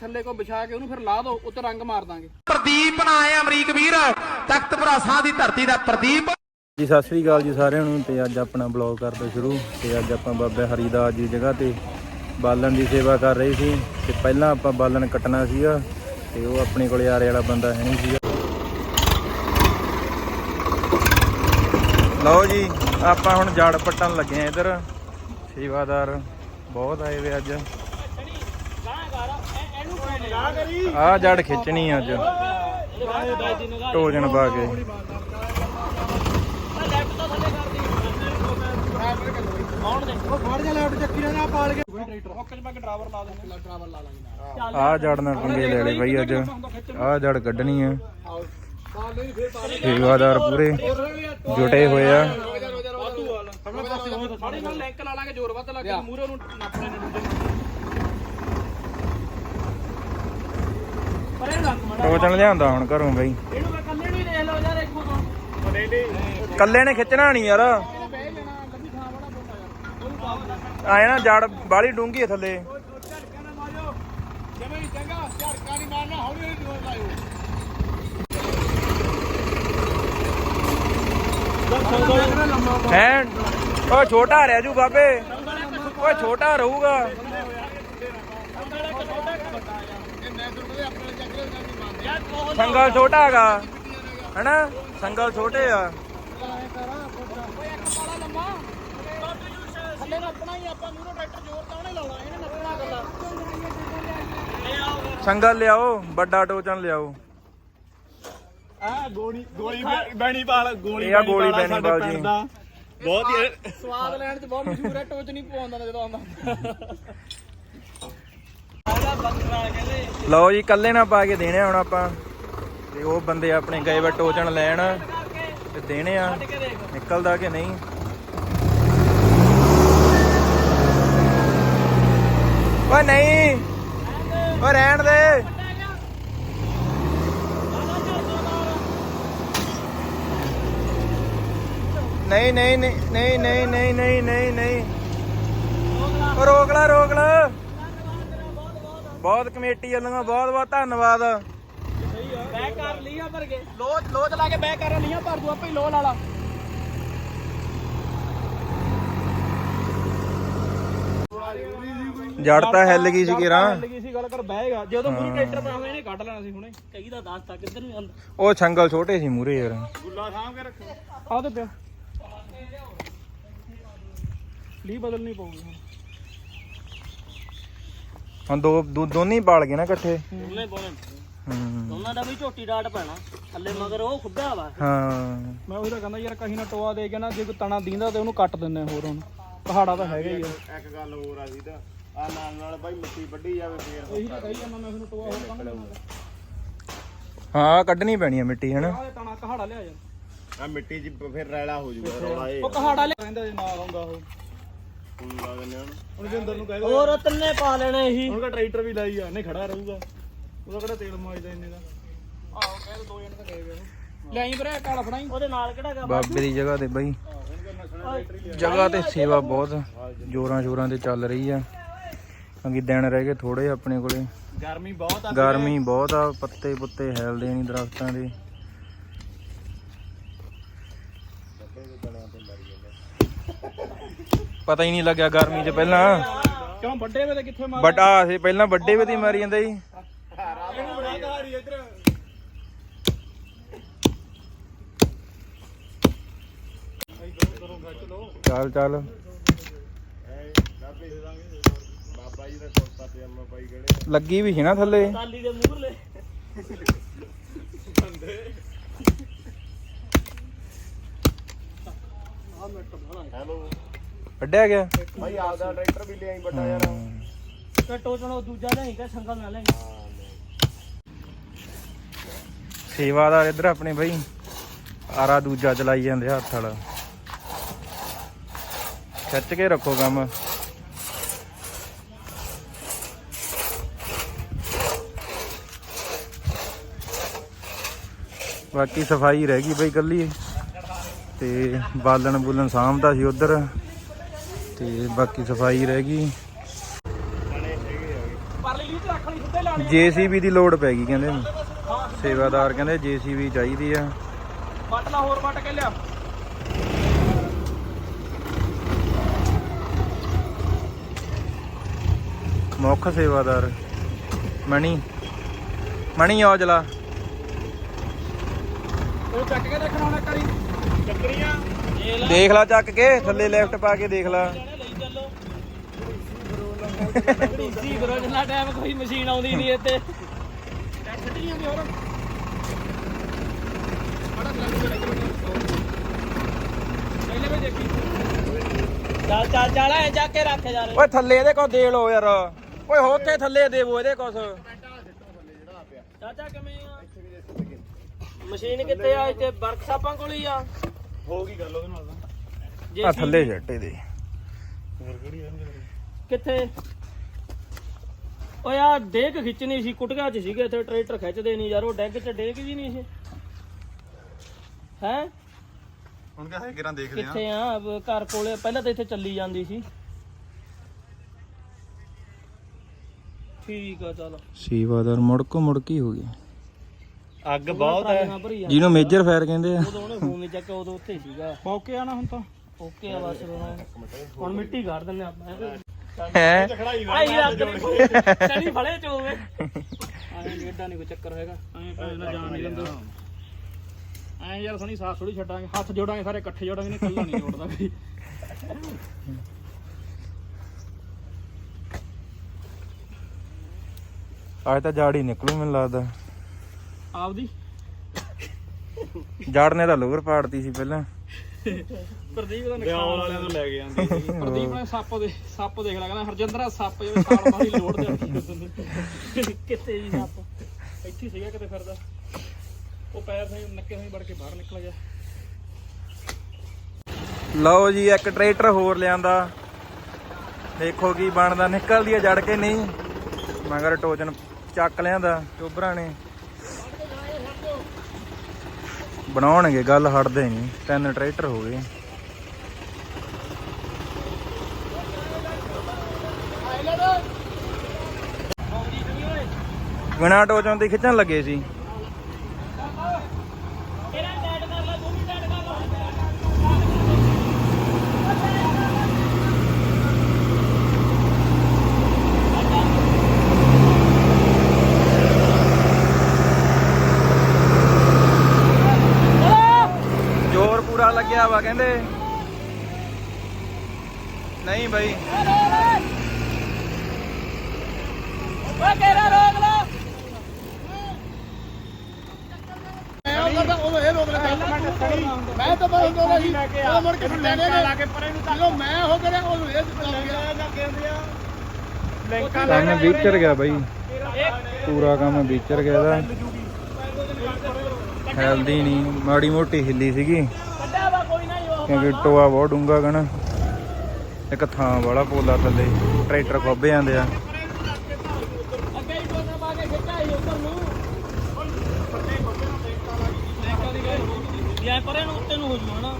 ਥੱਲੇ ਕੋ ਵਿਛਾ ਕੇ ਉਹਨੂੰ ਫਿਰ ਲਾ ਦਿਓ ਉੱਤੇ ਰੰਗ ਮਾਰ ਦਾਂਗੇ। ਪ੍ਰਦੀਪ ਨਾ ਆਇਆ ਅਮਰੀਕ ਵੀਰ। ਤਖਤਪੁਰਾ ਸਾਹ ਦੀ ਧਰਤੀ ਦਾ ਪ੍ਰਦੀਪ। ਜੀ ਸਤਿ ਸ੍ਰੀ ਅਕਾਲ ਜੀ ਸਾਰਿਆਂ ਨੂੰ ਤੇ ਅੱਜ ਆਪਣਾ ਬਲੌਗ ਕਰਦੇ ਸ਼ੁਰੂ ਤੇ ਅੱਜ ਆਪਾਂ ਬਾਬਾ ਹਰੀਦਾਸ ਜੀ ਜਗ੍ਹਾ ਤੇ ਬਾਲਣ ਦੀ ਸੇਵਾ ਕਰ ਰਹੇ ਸੀ ਤੇ ਪਹਿਲਾਂ ਆਪਾਂ ਬਾਲਣ ਕੱਟਣਾ ਸੀਗਾ ਤੇ ਉਹ ਆਪਣੇ ਕੋਲੇ ਆਰੇ ਵਾਲਾ ਬੰਦਾ ਹੈ ਨਹੀਂ ਸੀਗਾ। ਲਓ ਜੀ ਆਪਾਂ ਹੁਣ ਜੜ ਪੱਟਣ ਲੱਗੇ ਆ ਇਧਰ। ਸੇਵਾਦਾਰ ਬਹੁਤ ਆਏ ਵੇ ਅੱਜ। ਆ ਜੜ ਖਿੱਚਣੀ ਅੱਜ। ਟੋਜਨ ਪਾ ਕੇ। ਆ ਜੜ ਨਾਲ ਪੰਗੇ ਲੈ ਲਏ ਬਾਈ ਅੱਜ। ਆ ਜੜ ਕੱਢਣੀ ਆ। ਸੇਵਾਦਾਰ ਪੂਰੇ। ਜੁਟੇ ਹੋਏ ਆ। ਸਾਡੀ ਨਾਲ ਲਿੰਕ ਲਾ ਲਾਂਗੇ ਜ਼ੋਰ ਵੱਧ ਲੱਗ ਕੇ। ਮੂਰੇ ਨੂੰ ਨੱਪ ਲੈਣੇ ਦੂਜੇ ਨੂੰ। ਪਰ ਇਹ ਲਿਆਂਦਾ ਹੁਣ ਘਰੋਂ ਬਈ। ਇਹਨੂੰ ਮੈਂ ਕੱਲੇ ਨੂੰ ਹੀ ਦੇਖ ਲਓ ਯਾਰ ਇੱਕੋ ਤੋਂ ਕੱਲੇ ਨੇ ਖਿੱਚਣਾ ਨਹੀਂ ਯਾਰ। ਆਏ ਨਾ ਜੜ ਬਾਲੀ ਡੂੰਗੀ ਥੱਲੇ। ਜਿਵੇਂ ਚੰਗਾ ਝੜਕਾ ਨਹੀਂ ਮਾਰਨਾ ਹੌਲੀ ਹੌਲੀ ਜ਼ੋਰ ਲਾਇਓ ਹੈ? ਓ ਛੋਟਾ ਰਹਿ ਜੂ ਬਾਬੇ। ਓਏ ਛੋਟਾ ਰਹੂਗਾ। ਸੰਗਲ ਛੋਟਾ ਹੈਗਾ। ਹੈਨਾ? ਸੰਗਲ ਛੋਟੇ ਆ। ਸੰਗਲ ਲਿਆਓ ਵੱਡਾ ਟੋਚਨ ਲਿਆਓ। ਆ ਗੋਲੀ ਗੋਲੀ ਬੈਣੀ ਪਾਲ ਗੋਲੀ ਇਹ ਆ ਗੋਲੀ ਬੈਣੀ ਪਾਲ ਜੀ। ਬਹੁਤ ਹੀ ਸਵਾਦ ਲੈਣ ਚ ਬਹੁਤ ਮਸ਼ਹੂਰ ਹੈ ਟੋਚ ਨਹੀਂ ਪਵਾਉਂਦਾ ਜਦੋਂ ਆਉਂਦਾ। ਲਓ ਜੀ ਕੱਲੇ ਨਾ ਪਾ ਕੇ ਦੇਣੇ ਆ ਹੁਣ ਆਪਾਂ। ਤੇ ਉਹ ਬੰਦੇ ਆਪਣੇ ਗਏ ਵਾ ਟੋਚਨ ਲੈਣ ਤੇ ਦੇਣੇ ਆ। ਨਿਕਲਦਾ ਕਿ ਨਹੀਂ? ਓਏ ਨਹੀਂ! ਓਏ ਰਹਿਣ ਦੇ। ਨਹੀਂ ਨਹੀਂ ਨਹੀਂ ਨਹੀਂ ਨਹੀਂ ਨਹੀਂ ਨਹੀਂ ਨਹੀਂ ਰੋਕ ਲੈ ਰੋਕ ਲੈ। ਬਹੁਤ ਕਮੇਟੀ ਵੱਲੋਂ ਬਹੁਤ ਬਹੁਤ ਧੰਨਵਾਦ। ਬੈਕ ਕਰ ਲੀਆਂ ਭਰ ਕੇ ਲੋ ਲੋ ਚਲਾ ਕੇ ਬੈਕ ਕਰ ਲੀਆਂ ਭਰ ਦੂ ਆਪੇ ਹੀ ਲੋ ਲਾ ਲਾ ਜੜ ਤਾਂ ਹਿੱਲ ਗਈ ਸੀ ਕਿਰਾਂ ਲੱਗੀ ਸੀ ਗੱਲ ਕਰ ਬਹਿਗਾ। ਜਦੋਂ ਮੂਹਰੇ ਟਰੈਕਟਰ ਪਾਉਂਦੇ ਇਹਨੇ ਕੱਢ ਲੈਣਾ ਸੀ ਹੁਣੇ। ਕਈ ਦਾ ਦੱਸ ਤੱਕ ਕਿੱਧਰ ਨੂੰ ਜਾਂਦਾ? ਉਹ ਛੰਗਲ ਛੋਟੇ ਸੀ ਮੂਰੇ ਯਾਰ। ਗੁੱਲਾ ਸਾਂਭ ਕੇ ਰੱਖੋ। ਆਹ ਤੇ ਪਿਆ। ਲੀ ਬਦਲਣੀ ਪਊਗੀ ਹੁਣ। ਹੁਣ ਦੋ ਦੋ- ਦੋਨੇ ਹੀ ਪਾਲ ਗਏ ਨਾ ਇਕੱਠੇ। ਉਹਨੇ ਪਾਉਣੇ। ਹੂੰ। ਉਹਨਾਂ ਦਾ ਵੀ ਝੋਟੀ ਡਾਟ ਪੈਣਾ ਥੱਲੇ ਮਗਰ ਉਹ ਖੁੱਬਿਆ ਵਾ। ਹਾਂ। ਮੈਂ ਉਹੀ ਤਾਂ ਕਹਿੰਦਾ ਯਾਰ ਕਹੀਂ ਨਾ ਟੋਆ ਦੇ ਕੇ ਨਾ ਜੇ ਕੋਈ ਤਣਾ ਦੀਂਦਾ ਤੇ ਉਹਨੂੰ ਕੱਟ ਦਿੰਦੇ ਆ ਹੋਰ ਹੁਣ। ਪਹਾੜਾ ਤਾਂ ਹੈਗਾ ਹੀ ਆ। ਇੱਕ ਗੱਲ ਹੋਰ ਆ ਸੀ ਤਾਂ ਆ ਨਾਲ ਨਾਲ ਬਾਈ ਮਿੱਟੀ ਵੱਢੀ ਜਾਵੇ ਫੇਰ ਇਹੀ ਤਾਂ ਕਹੀ ਜਾਂਦਾ ਮੈਂ ਉਹਨੂੰ ਟੋਆ ਹੋਰ ਕੰਨ ਹਾਂ ਕੱਢਣੀ ਪੈਣੀ ਆ ਮਿੱਟੀ ਹਨਾ? ਆਹ ਤਣਾ ਕਹਾੜਾ ਲਿਆ ਯਾਰ ਆ ਮਿੱਟੀ 'ਚ ਫੇਰ ਰੈਲਾ ਹੋ ਜੂਗਾ ਰੌਲਾ ਇਹ। ਉਹ ਕਹਾੜਾ ਲਿਆ ਰਹਿੰਦਾ ਜੇ ਨਾਲ ਆਉਂਦਾ ਉਹ। ਫੁੱਲ ਲਾ ਦਿੰਦੇ ਹਨ ਹੁਣ ਜਿੰਦਰ ਨੂੰ ਕਹਿ ਹੋਰ ਤਿੰਨੇ ਪਾ ਲੈਣੇ ਇਹੀ ਹੁਣ ਕਾ ਟਰੈਕਟਰ ਵੀ ਲਾਈ ਆ ਨਹੀਂ ਖੜਾ ਰਹੂਗਾ। ਉਹਦਾ ਕਿਹੜਾ ਤੇਲ ਮਾਜਦਾ ਇੰਨੇ ਦਾ? ਆਹੋ ਕਹਿ ਦੋ ਜਣ ਤਾਂ ਗਏ ਵੇ ਲੈ ਵੀਰੇ ਕਾਲਾ ਫੜਾਈ। ਉਹਦੇ ਨਾਲ ਕਿਹੜਾ ਗਾ ਬਾਬੇ ਦੀ ਜਗ੍ਹਾ ਤੇ ਬਾਈ। ਜਗ੍ਹਾ ਤੇ ਸੇਵਾ ਬਹੁਤ ਜੋਰਾਂ ਸ਼ੋਰਾਂ ਤੇ ਚੱਲ ਰਹੀ ਆ। ਕਿਉਂਕਿ ਦਿਨ ਰਹਿ ਗਏ ਥੋੜੇ ਆਪਣੇ ਕੋਲੇ। ਗਰਮੀ ਬਹੁਤ ਆ ਗਰਮੀ ਬਹੁਤ ਆ ਪੱਤੇ ਪੁੱਤੇ ਹੈਲਦੇ ਨਹੀਂ ਦਰਖਤਾਂ ਦੇ। ਪਤਾ ਹੀ ਨਹੀਂ ਲੱਗਿਆ ਗਰਮੀ 'ਚ ਪਹਿਲਾਂ। ਕਿਉਂ ਵੱਡੇ ਵੇ ਤੇ ਕਿੱਥੇ ਮਾਰ ਵੱਡਾ ਸੀ ਪਹਿਲਾਂ ਵੱਡੇ ਵੀ ਤੇ ਮਾਰੀ ਜਾਂਦਾ ਕਹਾੜੀ ਇਧਰ। ਚੱਲ ਚੱਲ। ਲੱਗੀ ਵੀ ਸੀ ਨਾ ਥੱਲੇ। ਕਾਲੀ ਗਿਆ? ਭਾਈ ਆਪਦਾ ਟਰੈਕਟਰ ਵੀ ਲਿਆਈ ਬਟਾ ਯਾਰ। ਟੋਚਣਾ ਦੂਜਾ ਲੈਂਗਾ ਸੰਗਲ ਨਾ ਲੈਂਗਾ ਸੇਵਾਦਾਰ ਇੱਧਰ ਆਪਣੇ ਬਈ। ਆਰਾ ਦੂਜਾ ਚਲਾਈ ਜਾਂਦੇ ਹੱਥ ਵਾਲਾ। ਖਿੱਚ ਕੇ ਰੱਖੋ ਕੰਮ। ਬਾਕੀ ਸਫ਼ਾਈ ਰਹਿ ਗਈ ਬਈ ਕੱਲੀ। ਤੇ ਬਾਲਣ ਬੁਲਣ ਸਾਂਭਦਾ ਸੀ ਉਧਰ। ਤੇ ਬਾਕੀ ਸਫ਼ਾਈ ਰਹਿ ਗਈ। ਜੀਸੀਬੀ ਦੀ ਲੋੜ ਪੈ ਗਈ ਕਹਿੰਦੇ। ਸੇਵਾਦਾਰ ਕਹਿੰਦੇ ਜੀਸੀਬੀ ਚਾਹੀਦੀ ਆ। ਵੱਟ ਲਾ ਹੋਰ ਵੱਟ ਕੇ ਲਿਆ। ਮੁੱਖ ਸੇਵਾਦਾਰ ਮਣੀ। ਮਣੀ ਔਜਲਾ ਉਹ ਚੱਕ ਕੇ ਦੇਖਣਾ ਹੁਣ ਕਰੀ ਚੱਕਰੀਆਂ। ਦੇਖ ਲਾ। ਚੱਕ ਕੇ ਥੱਲੇ ਲੈਫਟ ਪਾ ਕੇ ਦੇਖ ਲਾ। ਡੀਸੀ ਕਰੋ ਜਿੰਨਾ ਟਾਈਮ ਕੋਈ ਮਸ਼ੀਨ ਆਉਂਦੀ ਨਹੀਂ ਇੱਥੇ ਛੱਡੀਆਂ ਵੀ ਹੋਰ। ਚੱਲ ਚੱਲ ਚੱਲ ਐ ਕੇ ਰੱਖ ਜਾ ਓਏ ਥੱਲੇ ਇਹਦੇ ਕੋ ਦੇ ਲੋ ਯਾਰ। ਓਏ ਹੋਥੇ ਥੱਲੇ ਦੇਵੋ ਇਹਦੇ ਕੁਛ ਚਾਚਾ ਕਿਵੇਂ ਆ? ਮਸ਼ੀਨ ਕਿੱਥੇ ਆ? ਇੱਥੇ ਵਰਕਸ਼ਾਪਾਂ ਕੋਲ ਹੀ ਆ। ਹੋ ਗਈ ਗੱਲ ਉਹਦੇ ਨਾਲ ਤਾਂ ਆ ਥੱਲੇ ਜੱਟੇ ਦੇ ਕਿੱਥੇ? ਓਏ ਆ ਡੇਕ ਖਿੱਚਣੀ ਸੀ ਕੁਟਗਾ ਚ ਸੀਗੇ ਇੱਥੇ ਟਰੈਕਟਰ ਖਿੱਚਦੇ ਨਹੀਂ ਯਾਰ ਉਹ ਡੈਗ ਚ ਡੇਕ ਜੀ ਨਹੀਂ ਸੀ ਹੈ? ਹੁਣ ਕਿਹਾ ਕਿਰਾਂ ਦੇਖ ਕਿੱਥੇ ਆ? ਬ- ਘਰ ਕੋਲੇ ਪਹਿਲਾਂ ਤਾਂ ਇੱਥੇ ਚੱਲੀ ਜਾਂਦੀ ਸੀ। ਠੀਕ ਆ ਚਲ। ਸੇਵਾਦਾਰ ਮੁੜਕੋ ਮੁੜਕੀ ਹੋ ਗਿਆ। ਅੱਗ ਬਹੁਤ ਹੈ। ਆ ਜਿਹਨੂੰ ਮੇਜਰ ਫਾਇਰ ਕਹਿੰਦੇ ਆ। ਉਦੋਂ ਉਹਨੇ ਫੋਨ ਵਿੱਚ ਚੱਕ ਉਦੋਂ ਉੱਥੇ ਹੀ ਸੀਗਾ। ਮੌਕੇ ਆਣਾ ਹੁਣ ਤਾਂ। ਓਕੇ ਆ ਬਸ ਹੁਣ। ਮਿੱਟੀ ਕੱਢ ਦਿੰਨੇ ਆਪਾਂ। ਹੈ। ਆਈ ਅੱਗ ਸਣੀ ਫੜੇ ਚ ਹੋਵੇ ਐਂ ਏਡਾ ਨਹੀਂ ਕੋਈ ਚੱਕਰ ਹੈਗਾ। ਐਂ ਭਾਵੇਂ ਨਾ ਜਾਣ ਨਹੀਂ ਦਿੰਦੇ ਐਂ ਯਾਰ ਸਣੀ ਸਾਥ ਥੋੜੀ ਛੱਡਾਂਗੇ ਹੱਥ ਜੋੜਾਂਗੇ ਸਾਰੇ ਇਕੱਠੇ ਜੋੜਾਂਗੇ ਨਹੀਂ ਕੱਲਾ ਨਹੀਂ ਜੋੜਦਾ ਵੀ ਅੱਜ ਤਾਂ ਜਾੜ ਹੀ ਨਿਕਲੂ ਮੈਨੂੰ ਲੱਗਦਾ। ਆਪਦੀ? ਜਾੜ ਨੇ ਤਾਂ ਲੋਵਰ ਪਾੜਤੀ ਸੀ ਪਹਿਲਾਂ। ਪ੍ਰਦੀਪ ਦਾ ਨੁਕਸਾਨ ਵਾਲਿਆਂ ਤੋਂ ਲੈ ਕੇ ਆਂਦੀ ਸੀ। ਪ੍ਰਦੀਪ ਨੇ ਸੱਪ ਦੇ ਸੱਪ ਦੇਖ ਲਿਆ ਕਹਿੰਦਾ ਹਰਜਿੰਦਰਾ ਸੱਪ ਜਿਵੇਂ ਛਾਲ ਮਾਰੀ ਲੋੜ ਦੇ ਕਿੱਥੇ ਜੀ ਸੱਪ। ਇੱਥੇ ਸੀਗਾ ਕਿਤੇ ਫਿਰਦਾ। ਉਹ ਪੈਰ ਸੇ ਨੱਕੇ ਹੋਈ ਵੜ ਕੇ ਬਾਹਰ ਨਿਕਲ ਗਿਆ। ਲਓ ਜੀ, ਇੱਕ ਟਰੈਕਟਰ ਹੋਰ ਲਿਆਂਦਾ। ਦੇਖੋ ਕੀ ਬਣਦਾ। ਨਿਕਲਦੀ ਆ ਜੜ ਕੇ ਨਹੀਂ, ਮਗਰ ਟੋਜਨ ਚੱਕ ਲਿਆਂਦਾ ਚੋਬਰਾਂ ਨੇ। ਬਣਾਉਣਗੇ, ਗੱਲ ਹਟਦੇ ਨਹੀਂ। ਤਿੰਨ ਟਰੈਕਟਰ ਹੋ ਗਏ। ਬਿਨਾਂ ਟੋਜਨ ਦੀ ਖਿੱਚਣ ਲੱਗੇ ਸੀ ਕਿਹੜਾ ਡੈਡ ਕਰ ਲਾ ਤੂੰ ਵੀ ਡੈਡ ਕਰ ਲਾ ਜ਼ੋਰ ਲੱਗਿਆ ਵਾ ਕਹਿੰਦੇ। ਨਹੀਂ ਬਈ। ਓਏ ਕਿਹੜਾ ਰੋਕ ਲਾ। ਮੈਂ ਤਾਂ ਬਸ ਦੋ ਰਹੀ ਉਹ ਮੁੜ ਕੇ ਲੈ ਲੈ ਲਾ ਕੇ ਪਰੇ ਨੂੰ ਜਦੋਂ ਮੈਂ ਹੋ ਕਰਿਆ ਉਹ ਇਹ ਕੰਮ ਵਿਚਰ ਗਿਆ ਬਈ। ਪੂਰਾ ਕੰਮ ਵਿਚਰ ਗਿਆ ਇਹਦਾ। ਹੈਲਦੀ ਨਹੀਂ। ਮਾੜੀ ਮੋਟੀ ਹਿੱਲੀ ਸੀਗੀ ਕੱਢਿਆ ਵਾ ਕੋਈ ਨਾ ਉਹ ਕਿਉਂਕਿ ਟੋਆ ਬਹੁਤ ਡੂੰਗਾ ਕਣ ਇੱਕ ਥਾਂ ਵਾਲਾ ਪੋਲਾ ਥੱਲੇ, ਟਰੈਕਟਰ ਖੋਬੇ ਜਾਂਦੇ ਆ। ਅੱਗੇ ਪਰੇ ਨੂੰ ਉੱਤੇ ਨੂੰ ਹੋ ਜੂ ਹਨਾ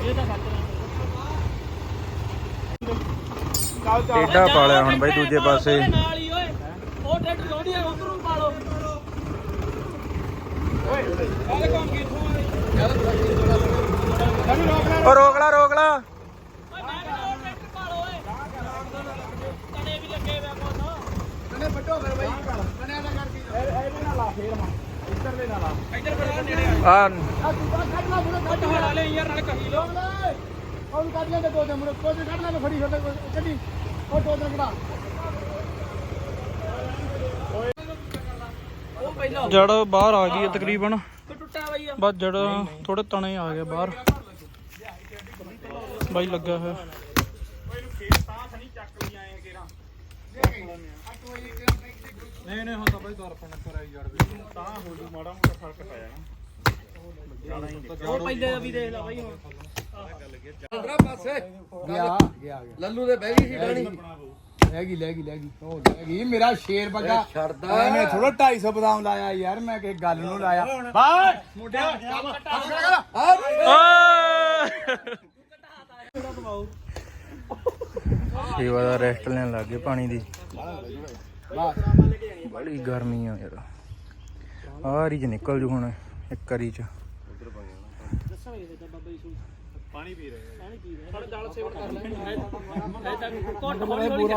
ਇਹ ਤਾਂ ਖੱਟ ਟੇਡਾ ਪਾਲਿਆ ਹੁਣ ਬਾਈ ਦੂਜੇ ਪਾਸੇ ਨਾਲ ਹੀ ਓਏ ਉਹ ਟਰੈਕਟਰ ਲਾਉਂਦੀ ਆ ਉਧਰ ਨੂੰ ਪਾ ਲਓ ਓ ਰੋਕ ਲਾ ਰੋਕ ਲਾ ਓਏ ਮੈਂ ਕਹਿੰਦਾ ਉਹ ਟਰੈਕਟਰ ਪਾ ਲਓ ਓਏ ਕਨੇ ਵੀ ਲੱਗੇ ਵੇ ਕੋਸ ਕਨੇ ਵੱਡੋ ਫਿਰ ਲਾ ਫੇਰ ਲਾ। ਆ। ਉਹ ਕੱਢ ਲੈਂਦੇ ਦੋ ਦੇ ਮੁੰਡੇ ਕੋਈ ਕੱਢ ਲੈ ਫੜੀ ਫਿਰ ਕੱਢੀ ਉਹ ਦੋ ਕਢਾ ਉਹ ਪਹਿਲਾਂ ਜੜ ਬਾਹਰ ਆ ਗਈ ਹੈ ਤਕਰੀਬਨ ਬਸ ਜੜ ਥੋੜੇ ਤਣੇ ਆ ਗਏ ਬਾਹਰ ਬਾਈ ਲੱਗਾ ਹੋਇਆ ਨਹੀਂ ਨਹੀਂ ਹੁਣ ਤਾਂ ਬਾਈ ਦਰ ਪਣ ਪਰ ਆਈ ਜੜ ਵੀ ਤਾਂ ਹੋ ਜੂ ਮਾੜਾ ਮੋਟਾ ਫ਼ਰਕ ਪੈ ਜਾਣਾ ਉਹ ਪਹਿਲੇ ਦਾ ਵੀ ਦੇਖ ਲੈ ਬਈ ਹੁਣ ਗਿਆ ਗਿਆ ਲੱਲੂ ਦੇ ਬਹਿ ਗਈ ਸੀ ਡਾਣੀ ਲੈ ਗਈ ਲੈ ਗਈ ਲੈ ਗਈ। ਉਹ ਲੈ ਗਈ। ਮੇਰਾ ਸ਼ੇਰ ਬੱਗਾ ਐਵੇਂ ਥੋੜਾ 250 ਬਦਾਮ ਲਾਇਆ ਯਾਰ ਮੈਂ ਕਿ ਗੱਲ ਨੂੰ ਲਾਇਆ। ਬਾਹਰ! ਮੁੰਡਿਆ ਕੰਮ ਕਰ ਸੇਵਾਦਾਰ ਰੈਸਟ ਲੈਣ ਲੱਗ ਪਾਣੀ ਦੀ। ਬੜੀ ਗਰਮੀ ਆ ਯਾਰ। ਆਹ ਰੀ ਚ ਨਿਕਲ ਜੂ ਹੁਣ ਇੱਕ ਵਾਰੀ ਚ ਪਾਣੀ ਪੀ ਰਹੇ ਪਾਣੀ ਪੀ ਰਹੇ ਸਾਡੇ ਜਲ ਸੇਵਨ ਕਰ ਲੈਣੇ। ਹੈ ਤਾਂ ਘੁੱਟ ਹੌਲੀ ਹੌਲੀ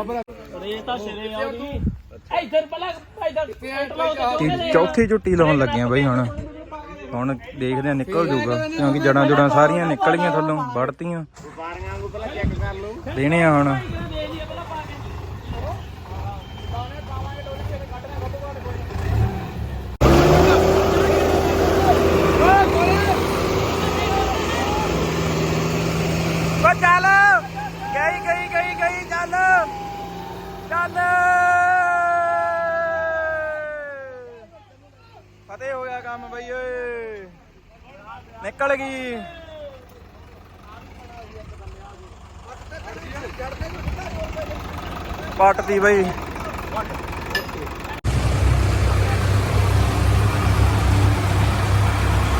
ਰੇਸ ਤਾਂ ਸਿਰੇ ਆਉਣੀ ਇੱਧਰ ਪਹਿਲਾਂ ਇੱਧਰ ਤੀ- ਚੌਥੀ ਝੁੱਟੀ ਲਾਉਣ ਲੱਗਿਆ ਬਈ ਹੁਣ। ਹੁਣ ਦੇਖਦੇ ਆ ਨਿਕਲ ਜੂਗਾ। ਕਿਉਂਕਿ ਜੜਾਂ ਜੁੜਾਂ ਸਾਰੀਆਂ ਨਿਕਲ ਗਈਆਂ ਥੱਲੋਂ ਵੜਤੀਆਂ ਦੇਣੇ ਆ ਹੁਣ ਓ ਚੱਲ ਗਈ ਗਈ ਗਈ ਗਈ ਚੱਲ ਚੱਲ ਫਤਿਹ ਹੋ ਗਿਆ ਕੰਮ ਬਈ ਓਏ ਨਿਕਲ ਗਈ ਪੱਟਦੀ ਬਈ।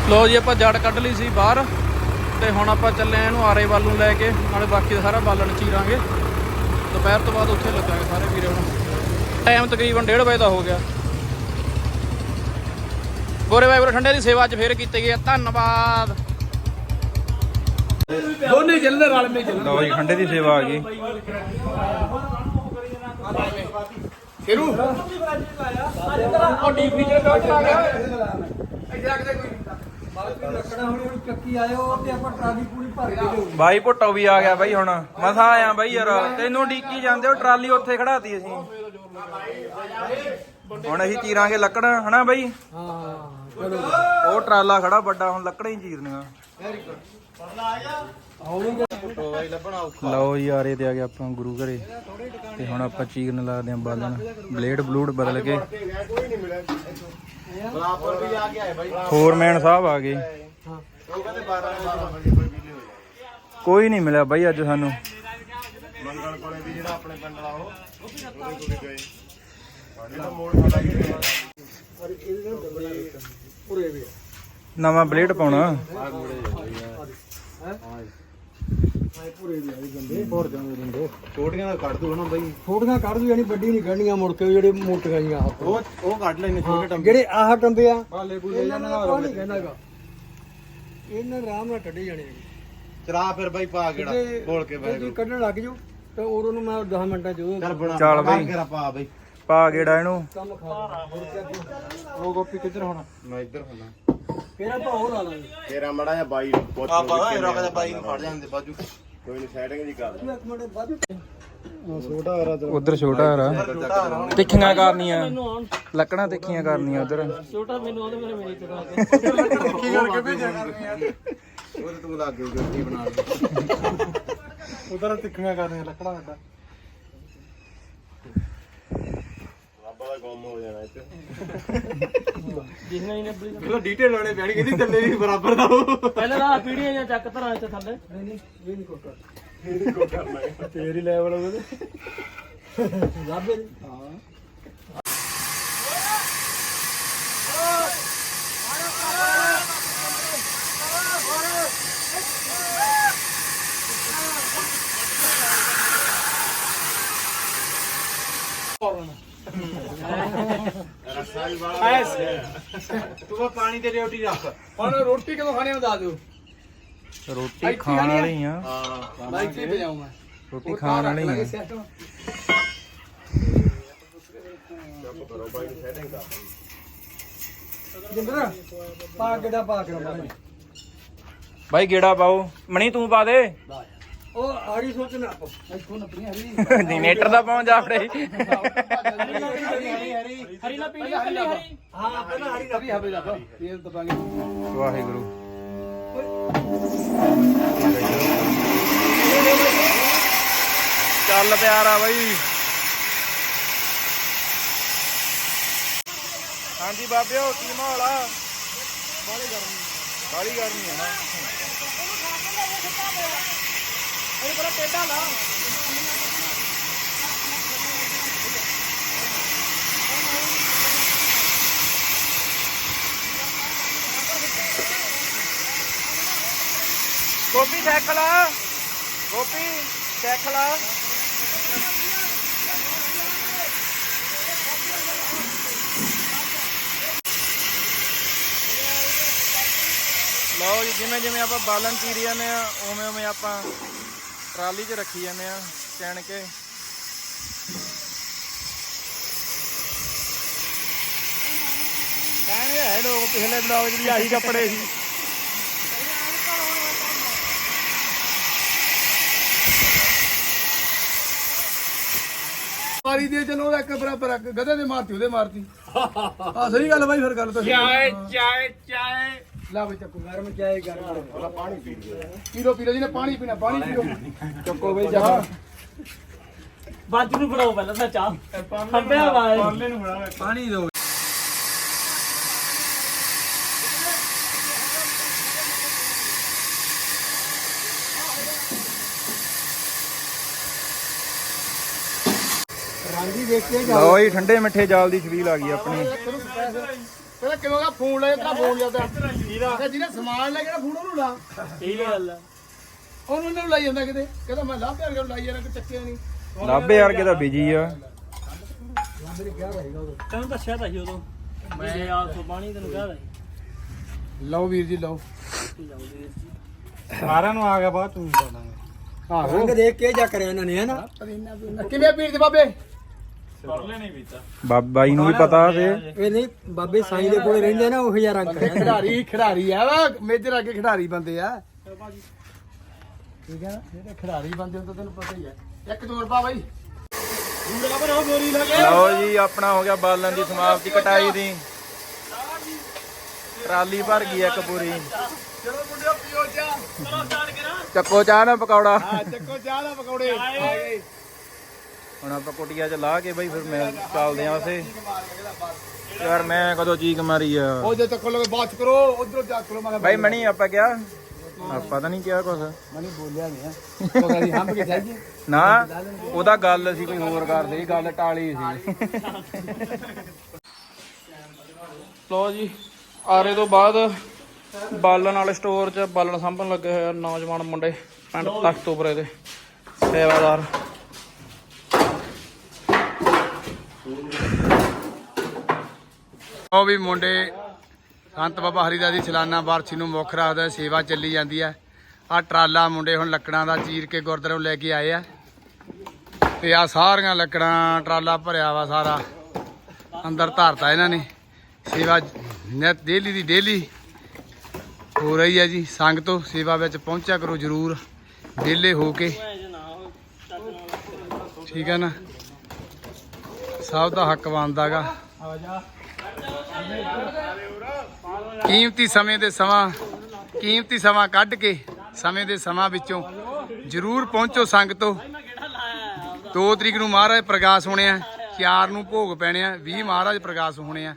ਲੋ ਜੀ, ਆਪਾਂ ਜੜ ਕੱਢ ਲਈ ਸੀ ਬਾਹਰ ਤੇ ਹੁਣ ਆਪਾਂ ਚੱਲੇ ਆ ਇਹਨੂੰ ਆਰੇ ਵੱਲ ਨੂੰ ਲੈ ਕੇ, ਨਾਲੇ ਬਾਕੀ ਦਾ ਸਾਰਾ ਬਾਲਣ ਚੀਰਾਂਗੇ ਦੁਪਹਿਰ ਤੋਂ ਬਾਅਦ ਉੱਥੇ ਲੱਗਾਂਗੇ ਸਾਰੇ ਵੀਰੇ ਹੁਣ। ਟਾਈਮ ਤਕਰੀਬਨ 1:30 ਵਜੇ ਦਾ ਹੋ ਗਿਆ। ਗੋਰੇ ਵਾਹਿਗੁਰੂ ਠੰਡੇ ਦੀ ਸੇਵਾ 'ਚ ਫੇਰ ਕੀਤੇ ਗਏ ਆ। ਧੰਨਵਾਦ। ਦੋਨੇ ਚੱਲਦੇ ਰਲ ਮੇ ਚੱਲ ਲਓ ਜੀ ਖੰਡੇ ਦੀ ਸੇਵਾ ਆ ਗਈ। ਸ਼ੇਰੂ। ਬਾਈ ਭੁੱਟੋ ਵੀ ਆ ਗਿਆ ਬਾਈ ਹੁਣ। ਮਸਾ ਆਇਆ ਬਾਈ ਯਾਰ। ਤੈਨੂੰ ਡੀਕੀ ਜਾਂਦੇ ਹੋ ਟਰਾਲੀ ਉੱਥੇ ਖੜਾਤੀ ਅਸੀਂ। ਹੁਣ ਅਸੀਂ ਚੀਰਾਂਗੇ ਲੱਕੜਾਂ ਹਨਾ ਬਾਈ? ਉਹ ਟਰਾਲਾ ਖੜਾ ਵੱਡਾ, ਹੁਣ ਲੱਕੜਾਂ ਹੀ ਚੀਰਨੀਆਂ। ਲਓ ਜੀ, ਆਰੇ ਤੇ ਆ ਗਿਆ ਆਪਾਂ ਗੁਰੂ ਘਰੇ। ਤੇ ਹੁਣ ਆਪਾਂ ਚੀਰਨ ਲਾ ਆਂ ਬਾਲਣ। ਬਲੇਡ ਬਲੂਡ ਬਦਲ ਕੇ। ਫੋਰਮੈਨ ਸਾਹਿਬ ਆ ਗਏ। ਕੋਈ ਨਹੀਂ ਮਿਲਿਆ ਬਾਈ ਅੱਜ ਸਾਨੂੰ। ਨਵਾਂ ਬਲੇਡ ਪਾਉਣਾ। ਛੋਟੀਆਂ ਕੱਢ ਦੂ ਯਾਨੀ ਵੱਡੀ ਨਹੀਂ ਕੱਢਣੀਆਂ ਮੁੜ ਕੇ ਜਿਹੜੇ ਮੋਟੀਆਂ ਆਹ ਉਹ ਉਹ ਕੱਢ ਲੈਣੇ ਛੋਟੇ ਟੰਬੇ। ਜਿਹੜੇ ਆਹ ਟੰਬੇ ਆ ਬਾਲੇ ਬੂਲੇ ਇਹਨਾਂ ਨਾਲ ਕਹਿੰਦਾਗਾ ਇਹਨਾਂ ਆਰਾਮ ਨਾਲ ਕੱਢੇ ਜਾਣੇ ਨੇ। ਚਲਾ ਫਿਰ ਬਾਈ ਪਾ ਗੇੜਾ ਜੇ- ਬੋਲ ਕੇ ਜੇ ਬਹਿ ਤੁਸੀਂ ਕੱਢਣ ਲੱਗ ਜਾਓ ਤਾਂ ਉਦੋਂ ਨੂੰ ਮੈਂ 10 ਮਿੰਟਾਂ ਚ ਚੱਲ ਬਈ। ਪਾ ਬਈ। ਪਾ ਗੇੜਾ ਇਹਨੂੰ। ਕੰਮ ਖਾ ਉਹ ਗੋਪੀ ਕਿੱਧਰ ਹੋਣਾ? ਮੈਂ ਇੱਧਰ ਹੋਣਾ। ਫੇਰ ਆਪਾਂ ਉਹ ਲਾ ਲਾਂਗੇ। ਤੇਰਾ ਮੜਾ ਜਿਹਾ ਬਾਈ ਪੁੱਛ ਆ ਪਾ ਇਹ ਰੋਕਦਾ ਬਾਈ ਨੂੰ ਫੜ ਜਾਂਦੇ ਬਾਜੂ। ਕੋਈ ਨਹੀਂ ਸੈਟਿੰਗ ਦੀ ਗੱਲ। ਇੱਕ ਮਿੰਟ ਬਾਅਦ ਉਧਰ ਛੋਟਾ ਹਰਾ। ਤਿੱਖੀਆਂ ਕਰਨੀਆਂ। ਲੱਕੜਾਂ ਤਿੱਖੀਆਂ ਕਰਨੀਆਂ ਉਧਰ। ਛੋਟਾ ਮੈਨੂੰ ਉਹਦੇ ਮੇਰੇ ਮੇਰੀ ਤਰ੍ਹਾਂ ਕੀ ਕਰਕੇ ਭੇਜਿਆ ਕਰਨੀਆਂ? ਉਹ ਤੇ ਲੱਗ ਗਈ ਬਣਾ ਲਈ ਉਧਰ ਤਿੱਖੀਆਂ ਕਰਨੀਆਂ ਲੱਕੜਾਂ ਦਾ ਦਾ ਕੰਮ ਹੋ ਜਾਣਾ ਇੱਥੇ। ਜਿਸਨੇ ਇਹਨੇ ਬੜੀ ਪਹਿਲਾਂ ਡੀਟੇਲ ਲਾਉਣੇ ਪੈਣੀ ਕਹਿੰਦੀ ਥੱਲੇ ਵੀ ਬਰਾਬਰ ਦਾ ਉਹ ਪਹਿਲਾਂ ਤਾਂ ਪੀੜੀਆਂ ਜਾਂ ਚੱਕ ਧਰਾਂ ਇੱਥੇ ਥੱਲੇ। ਨਹੀਂ ਨਹੀਂ ਇਹ ਨਹੀਂ ਕੋਕਾ ਤੇਰੀ ਲੈਵਲ ਉਹਦੇ। ਲੱਭੇ ਹਾਂ। ਤੂੰ ਪਾਣੀ ਤੇ ਰੋਟੀ ਰੱਖ ਹੁਣ ਰੋਟੀ ਕਦੋਂ ਖਾਣੀ ਬਤਾ ਦਿਓ ਰੋਟੀ ਖਾਣ ਵਾਲੀ ਆ। ਮੈਂ ਇੱਥੇ ਭਜਾਉਂ ਮੈਂ। ਰੋਟੀ ਖਾਣ ਵਾਲੀ ਆ। ਜਿੰਦਰ ਪਾ ਕਿਹੜਾ ਪਾ ਕੇ ਰਮਾ ਬਾਈ ਗੇੜਾ ਪਾਓ। ਮਣੀ ਤੂੰ ਪਾ ਦੇ। ਉਹ ਆੜੀ ਸੋਚਣਾ ਇੱਥੋਂ ਨੱਪੀਆਂ ਹਰੀ। ਜਨਰੇਟਰ ਦਾ ਪਾਉਂ ਜਾ ਫੜੇ ਹਰੀ ਨਾ ਪੀੜੀ ਕੱਲੀ ਹਰੀ ਹਾਂ ਪਹਿਲਾਂ ਹਰੀ ਨੱਪੀ ਹਵੇ ਦਾ ਫੇਰ ਦਬਾਂਗੇ ਵਾਹਿਗੁਰੂ। ਚੱਲ ਪਿਆਰਾ ਬਾਈ। ਹਾਂਜੀ ਬਾਬਿਓ ਕੀ ਮਾਹੌਲ ਆ? ਬਾਲੀ ਗਰਮੀ ਬਾਲੀ ਗਰਮੀ ਹੈ ਨਾ। ਇਹ ਬੜਾ ਟੇਡਾ ਲਾ ਗੋਪੀ ਸਾਈਕਲ ਆ ਗੋਪੀ ਸਾਈਕਲ ਆ ਲਓ ਜੀ ਜਿਵੇਂ ਜਿਵੇਂ ਆਪਾਂ ਬਾਲਣ ਚੀਰੀ ਜਾਂਦੇ ਆ ਉਵੇਂ ਉਵੇਂ ਆਪਾਂ ਟਰਾਲੀ 'ਚ ਰੱਖੀ ਜਾਂਦੇ ਆ ਚੈਨ ਕੇ। ਕਹਿਣੇ ਹੈ ਲੋਕ ਪਿਛਲੇ ਬਲੌਗ 'ਚ ਵੀ ਆਹੀ ਕੱਪੜੇ ਸੀ। ਮਾਰੀ ਦੀ ਚਲੋ ਇੱਕ ਬਰਾਬਰ ਗਧੇ ਦੇ ਮਾਰਤੀ ਉਹਦੇ ਮਾਰਤੀ। ਆ ਸਹੀ ਗੱਲ ਬਾਈ ਫਿਰ ਗੱਲ ਤਾਂ ਚਾਏ ਚਾਏ ਚਾਏ ਲਾ ਬਈ ਚੱਕੋ ਗਰਮ ਚਾਏ ਗਰਮ ਪਾਣੀ ਪੀ ਲੋ ਪੀ ਲੋ ਜਿਹਨੇ ਪਾਣੀ ਪੀਣਾ ਪਾਣੀ ਪੀਓ। ਚੱਕੋ ਬਈ ਜਾ ਬਾਜੂ ਨੂੰ ਫੜਾਓ ਪਹਿਲਾਂ ਤਾਂ ਚਾਹ। ਠੰਡਿਆ ਵਾਏ ਪਾਣੀ ਦੋ। ਰਾਂਦੀ ਦੇਖ ਕੇ ਲਓ ਜੀ ਠੰਡੇ ਮਿੱਠੇ ਜਾਲ ਦੀ ਛਬੀਲ ਆ ਗਈ ਆਪਣੀ। ਪਹਿਲਾਂ ਕਿਵੇਂ ਦਾ ਫੋਨ ਲਾਇਆ ਤੇਰਾ ਫੋਨ ਜਾਂਦਾ ਜਿਹਦਾ ਜਿਹਨੇ ਸਮਾਨ ਲੈ ਕੇ ਫੋਨ ਉਹਨੂੰ ਲਾ। ਠੀਕ ਗੱਲ ਆ। ਉਹਨੂੰ ਇਹਨੂੰ ਲਾਈ ਜਾਂਦਾ ਕਿਤੇ। ਕਹਿੰਦਾ ਮੈਂ ਲਾਭ ਪਿਆਰ ਕੇ ਲਾਈ ਜਾਣਾ ਕਿ ਚੱਕਿਆ ਨਹੀਂ। ਲਾਭੇ ਵਰਗੇ ਤਾਂ ਬਿਜ਼ੀ ਆ। ਤੈਨੂੰ ਦੱਸਿਆ ਤਾਂ ਸੀ ਉਦੋਂ। ਮੈਂ ਆਪ ਤੋਂ ਪਾਣੀ ਤੈਨੂੰ ਕਹਿ ਰਹੀ ਲਓ ਵੀਰ ਜੀ ਲਓ। ਸਾਰਿਆਂ ਨੂੰ ਆ ਗਿਆ ਬਾਅਦ ਤੂੰ ਪੜਾਂਗੇ ਆਹੋ। ਰੰਗ ਦੇਖ ਕੇ ਜਾ ਕਰਿਆ ਇਹਨਾਂ ਨੇ ਹੈ ਨਾ? ਕਿਵੇਂ ਪੀਰ ਦੇ ਬਾਬੇ? ਬਾਬਾ ਜੀ ਨੂੰ ਵੀ ਪਤਾ ਤੇ। ਇਹ ਨਹੀਂ ਬਾਬੇ ਸਾਈਂ ਦੇ ਕੋਲ ਰਹਿੰਦੇ ਨਾ ਉਹ ਰੰਗ ਕਰਿਆ ਖਿਡਾਰੀ ਖਿਡਾਰੀ ਆ ਵਾ ਮੇਜਰ ਅੱਗੇ ਖਿਡਾਰੀ ਬੰਦੇ ਆ। ਠੀਕ ਹੈ ਨਾ? ਜਿਹੜੇ ਖਿਡਾਰੀ ਬੰਦੇ ਹੁੰਦੇ ਤੈਨੂੰ ਪਤਾ ਹੀ ਹੈ ਇੱਕ ਦੋ ਰੁਪਾ ਬਾਈ ਲਓ ਜੀ ਆਪਣਾ ਹੋ ਗਿਆ ਬਾਲਣ ਦੀ ਸਮਾਪਤੀ ਕਟਾਈ ਦੀ। ਟਰਾਲੀ ਭਰ ਗਈ ਇੱਕ ਪੂਰੀ। ਚਲੋ ਮੁੰਡਿਓ ਪੀਓ ਚਾਹ। ਚੱਕੋ ਚਾਹ ਨਾ ਪਕੌੜਾ। ਆ ਚੱਕੋ ਚਾਹ ਦਾ ਪਕੌੜੇ। ਆ ਗਏ ਹੁਣ ਆਪਾਂ ਕੁਟੀਆ ਚ ਲਾ ਕੇ ਬਈ ਫਿਰ ਮੈਂ ਚੱਲਦੇ ਆ ਉਸੇ ਯਾਰ ਮੈਂ ਕਦੋਂ ਚੀਕ ਮਾਰੀ ਆ। ਉਹ ਜੇ ਤੱਕ ਲੋਗੇ ਬਾਤ ਕਰੋ ਉਧਰੋਂ ਜਾ ਕਰੋ ਮੈਂ ਬਾਈ ਮਣੀ ਆਪਾਂ ਕਿਹਾ? ਆਪਾਂ ਤਾਂ ਨਹੀਂ ਕਿਹਾ ਕੁਛ। ਮਨੀ ਬੋਲਿਆ ਨਹੀਂ ਪਤਾ ਨਹੀਂ ਹੰਬ ਕੇ ਜਾਈਏ। ਨਾ ਉਹਦਾ ਗੱਲ ਅਸੀਂ ਕੋਈ ਹੋਰ ਕਰਦੇ ਸੀ ਗੱਲ ਟਾਲੀ ਸੀ। ਲੋ ਜੀ ਆਰੇ ਤੋਂ ਬਾਅਦ ਬਾਲਣ ਵਾਲੇ ਸਟੋਰ 'ਚ ਬਾਲਣ ਸਾਂਭਣ ਲੱਗੇ ਹੋਏ ਨੌਜਵਾਨ ਮੁੰਡੇ ਪਿੰਡ ਤਖਤੂਪੁਰੇ ਦੇ ਸੇਵਾਦਾਰ। ਉਹ ਵੀ ਮੁੰਡੇ, ਸੰਤ ਬਾਬਾ ਹਰੀਦਾਸ ਦੀ ਸਲਾਨਾ ਵਾਰਸੀ ਨੂੰ ਮੁੱਖ ਰੱਖਦਾ ਸੇਵਾ ਚੱਲੀ ਜਾਂਦੀ ਹੈ। ਆ ਟਰਾਲਾ ਮੁੰਡੇ ਹੁਣ ਲੱਕੜਾਂ ਦਾ ਚੀਰ ਕੇ ਗੁਰਦੁਆਰੇ ਲੈ ਕੇ ਆਏ ਆ। ਤੇ ਆ ਸਾਰੀਆਂ ਲੱਕੜਾਂ, ਟਰਾਲਾ ਭਰਿਆ ਵਾ ਸਾਰਾ। ਅੰਦਰ ਧਰਤਾ ਇਹਨਾਂ ਨੇ। ਸੇਵਾ ਨਿਤ ਡੇਲੀ ਦੀ ਡੇਲੀ ਹੋ ਰਹੀ ਹੈ ਜੀ। ਸੰਗਤੋ ਸੇਵਾ ਵਿੱਚ ਪਹੁੰਚਿਆ ਕਰੋ ਜਰੂਰ। ਵਿਹਲੇ ਹੋ ਕੇ। ਠੀਕ ਹੈ ਨਾ? ਸਭ ਦਾ ਹੱਕ ਬਣਦਾਗਾ। ਕੀਮਤੀ ਸਮੇਂ ਦੇ ਸਮਾਂ, ਕੀਮਤੀ ਸਮਾਂ ਕੱਢ ਕੇ ਸਮੇਂ ਦੇ ਸਮਾਂ ਵਿੱਚੋਂ ਜਰੂਰ ਪਹੁੰਚੋ ਸੰਗਤੋ। 2 ਤਰੀਕ ਨੂੰ ਮਹਾਰਾਜ ਪ੍ਰਕਾਸ਼ ਹੋਣੇ ਆ 4 ਨੂੰ ਭੋਗ ਪੈਣੇ ਆ 20 ਮਹਾਰਾਜ ਪ੍ਰਕਾਸ਼ ਹੋਣੇ ਆ।